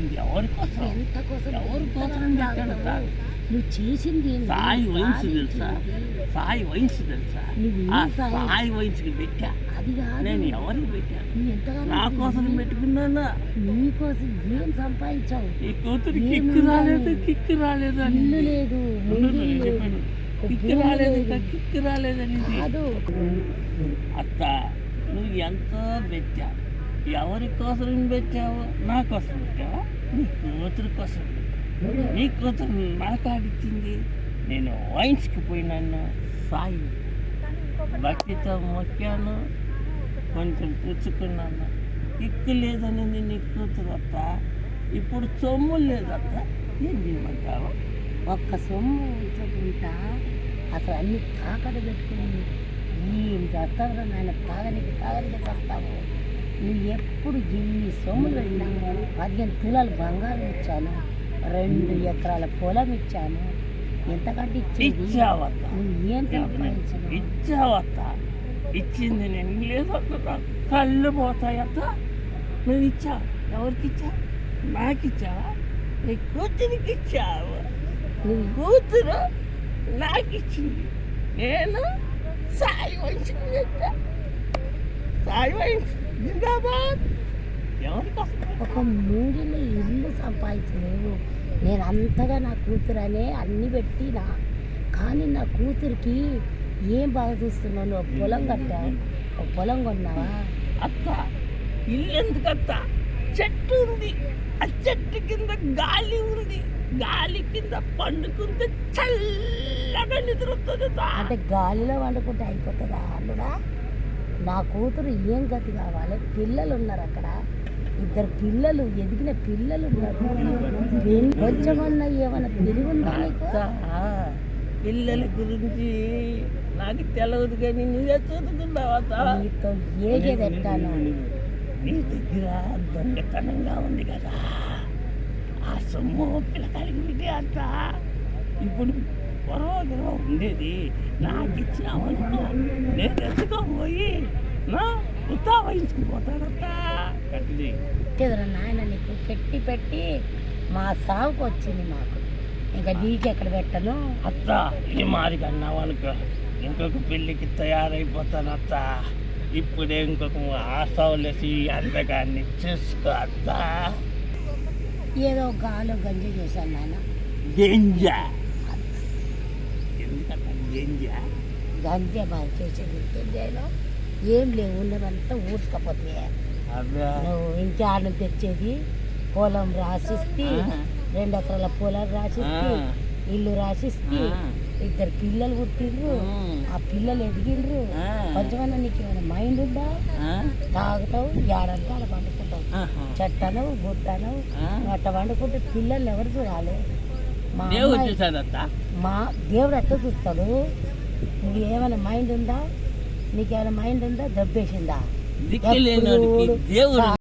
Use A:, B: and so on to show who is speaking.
A: ఇది ఎవరి కోసం పెట్టాడు సార్
B: నువ్వు చేసింది?
A: సాయి వయసు. తెలుసా సాయి వయసు తెలుసా ఆ
B: సాయి?
A: వయసుకి పెట్టా నేను ఎవరికి పెట్టాను నా కోసం. పెట్టుకున్నానా
B: నీకోసం ఏం సంపాదించావు
A: ఈ కూతురు కిక్కు? రాలేదు కిక్కు రాలేదు అని
B: లేదు.
A: కిక్కు రాలేదు
B: లేదు.
A: ఇంకా కిక్కు రాలేదని
B: కాదు
A: అత్త నువ్వు ఎంతో పెట్టావు ఎవరి కోసం పెట్టావు? నా కోసం పెట్టావా? నీ కూతురు కోసం నీ కూతురు నా కాడిచ్చింది నేను వాయించుకు పోయినాను. సాయి భక్తితో మొక్కాను. కొంచెం పుచ్చుకున్నాను. కిక్కు లేదనేది నీ కూతురు అత్త. ఇప్పుడు సొమ్ము లేదత్త ఏం చేయమంటావు?
B: ఒక్క సొమ్ము ఉంచకుండా అసలు అన్ని తాకడ పెట్టుకుని ఏం చేస్తావు నాయన? తాగనికి తాగనికి చేస్తావు? నువ్వు ఎప్పుడు ఎన్ని సొమ్ములు పెట్టినా పదిహేను తులాలు బంగారం ఇచ్చాను. రెండు ఎకరాల పొలం ఇచ్చాను. ఎంతకంటే
A: ఇచ్చావత్త.
B: నువ్వు ఏం సంపాదించను
A: ఇచ్చావత్త. ఇచ్చింది నేను లేదత్త కళ్ళు పోతాయత్త. నువ్వు ఇచ్చావు ఎవరికి ఇచ్చావు నాకు ఇచ్చావా నీ కూతురికి ఇచ్చావు
B: నువ్వు
A: కూతురు నాకు ఇచ్చింది నేను సాయి వంశం సాయి వంశం.
B: ఒక మూడిలో ఇల్లు సంపాదించలేవు నేను అంతగా నా కూతురనే అన్ని పెట్టినా కానీ నా కూతురికి ఏం బాగా చూస్తున్నావు నువ్వు పొలం కట్టావు ఒక పొలం కొన్నావా?
A: అత్త ఇల్లు ఎందుకత్త చెట్టు ఉంది ఆ చెట్టు కింద గాలి ఉంది గాలి కింద పండుకుంటే చల్లగా నిద్ర
B: అంటే గాలిలో వండుకుంటే అయిపోతుందా అల్లుడా నా కూతురు ఏం గతి కావాలి? పిల్లలు ఉన్నారు అక్కడ. ఇద్దరు పిల్లలు ఎదిగిన పిల్లలు ఉన్నారు కొంచెమన్నా ఏమైనా తెలివి ఉందా
A: పిల్లల గురించి నాకు తెలియదు కానీ నువ్వే చదువుకున్నావు అత్త
B: నీతో ఏగేది ఎట్టాను
A: నీ దగ్గర దొంగతనంగా ఉంది కదా. ఆ సొమ్ము పిల్లకాయలకి పెట్టే అంత. ఇప్పుడు పొరవగిరవ ఉండేది. నాకు ఇచ్చినావనుకో నేను
B: ఎదురు నాయన నీకు పెట్టి పెట్టి మా సాగుకు వచ్చింది మాకు. ఇంకా నీకెక్కడ పెట్టను?
A: అత్త ఈ మాదిరి అన్నావు అనుకో ఇంకొక పెళ్ళికి తయారైపోతాను అత్త. ఇప్పుడే ఇంకొక ఆశవలేసి అందగాన్ని చూసుకో అత్త.
B: ఏదో గాలో గంజ చేశాను నాయన.
A: గెంజా. ఎందుకంటే గెంజా?
B: గంజ బాగా చేసేది తెలియదు ఏం లేవు ఉన్నదంతా ఊడ్చుకపోతే నువ్వు ఇంటి ఆడను తెచ్చేది పొలం రాసిస్తే. రెండు ఎకరాల పొలం రాసిస్తే. ఇల్లు రాసిస్తే. ఇద్దరు పిల్లలు పుట్టిండ్రు. ఆ పిల్లలు ఎదిగిండ్రు. కొంచెమన్నా నీకు ఏమైనా మైండ్ ఉందా? తాగుతావు ఏడంటే అలా పండుకుంటావు
A: ఆహా.
B: చెట్టను గుట్టను
A: ఆ.
B: అట్ట వండుకుంటే పిల్లల్ని ఎవరు చూడాలి మా
A: దేవుడు
B: ఎట్ట చూస్తాడు నువ్వు ఏమైనా మైండ్ ఉందా నీకేమైనా మైండ్ ఉందా? దెబ్బేసిందా?
A: దేవుడు